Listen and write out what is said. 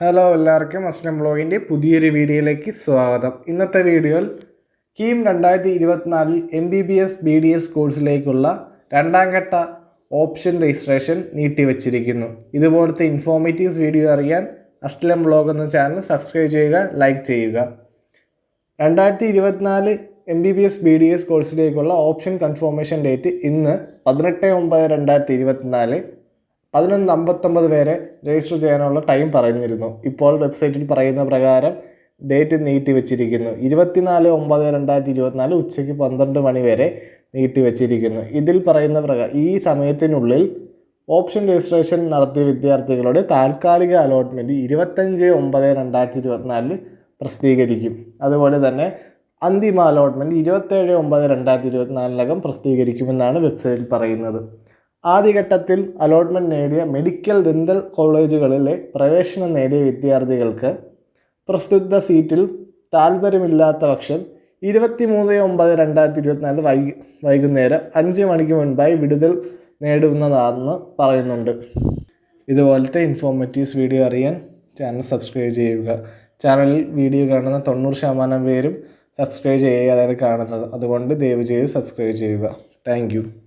Hello എല്ലാവർക്കും അസ്ലം ബ്ലോഗിന്റെ പുതിയൊരു വീഡിയോയിലേക്ക് സ്വാഗതം. ഇന്നത്തെ വീഡിയോയിൽ കീം രണ്ടായിരത്തി ഇരുപത്തിനാലിൽ M B B S B D S കോഴ്സിലേക്കുള്ള രണ്ടാം ഘട്ട ഓപ്ഷൻ രജിസ്ട്രേഷൻ നീട്ടിവച്ചിരിക്കുന്നു. ഇതുപോലത്തെ ഇൻഫോർമേറ്റീവ്സ് വീഡിയോ അറിയാൻ അസ്ലം ബ്ലോഗ് എന്ന ചാനൽ സബ്സ്ക്രൈബ് ചെയ്യുക ലൈക്ക് ചെയ്യുക. രണ്ടായിരത്തി ഇരുപത്തിനാല് M B B S B D S കോഴ്സിലേക്കുള്ള option confirmation date ഇന്ന് പതിനെട്ട് ഒമ്പത് രണ്ടായിരത്തി ഇരുപത്തിനാല് പതിനൊന്ന് അമ്പത്തൊമ്പത് പേരെ രജിസ്റ്റർ ചെയ്യാനുള്ള ടൈം പറഞ്ഞിരുന്നു. ഇപ്പോൾ വെബ്സൈറ്റിൽ പറയുന്ന പ്രകാരം ഡേറ്റ് നീട്ടി വെച്ചിരിക്കുന്നു. ഇരുപത്തിനാല് ഒമ്പത് രണ്ടായിരത്തി ഇരുപത്തിനാല് ഉച്ചയ്ക്ക് പന്ത്രണ്ട് മണി വരെ നീട്ടി വെച്ചിരിക്കുന്നു. ഇതിൽ പറയുന്ന പ്രകാരം ഈ സമയത്തിനുള്ളിൽ ഓപ്ഷൻ രജിസ്ട്രേഷൻ നടത്തിയ വിദ്യാർത്ഥികളുടെ താൽക്കാലിക അലോട്ട്മെന്റ് ഇരുപത്തഞ്ച് ഒമ്പത് രണ്ടായിരത്തി ഇരുപത്തിനാലിൽ പ്രസിദ്ധീകരിക്കും. അതുപോലെ തന്നെ അന്തിമ അലോട്ട്മെന്റ് ഇരുപത്തേഴ് ഒമ്പത് രണ്ടായിരത്തി ഇരുപത്തിനാലിനകം പ്രസിദ്ധീകരിക്കുമെന്നാണ് വെബ്സൈറ്റിൽ പറയുന്നത്. ആദ്യഘട്ടത്തിൽ അലോട്ട്മെന്റ് നേടിയ മെഡിക്കൽ ദന്തൽ കോളേജുകളിലെ പ്രവേശനം നേടിയ വിദ്യാർത്ഥികൾക്ക് പ്രസ്തുത സീറ്റിൽ താല്പര്യമില്ലാത്ത പക്ഷം ഇരുപത്തി മൂന്ന് ഒമ്പത് രണ്ടായിരത്തി ഇരുപത്തിനാല് വൈകി വൈകുന്നേരം അഞ്ച് മണിക്ക് മുൻപായി വിടുതൽ നേടുന്നതാണെന്ന് പറയുന്നുണ്ട്. ഇതുപോലത്തെ ഇൻഫോർമേറ്റീവ്സ് വീഡിയോ അറിയാൻ ചാനൽ സബ്സ്ക്രൈബ് ചെയ്യുക. ചാനലിൽ വീഡിയോ കാണുന്ന തൊണ്ണൂറ് ശതമാനം പേരും സബ്സ്ക്രൈബ് ചെയ്യാതെയാണ് കാണുന്നത്. അതുകൊണ്ട് ദയവ് ചെയ്ത് സബ്സ്ക്രൈബ് ചെയ്യുക താങ്ക്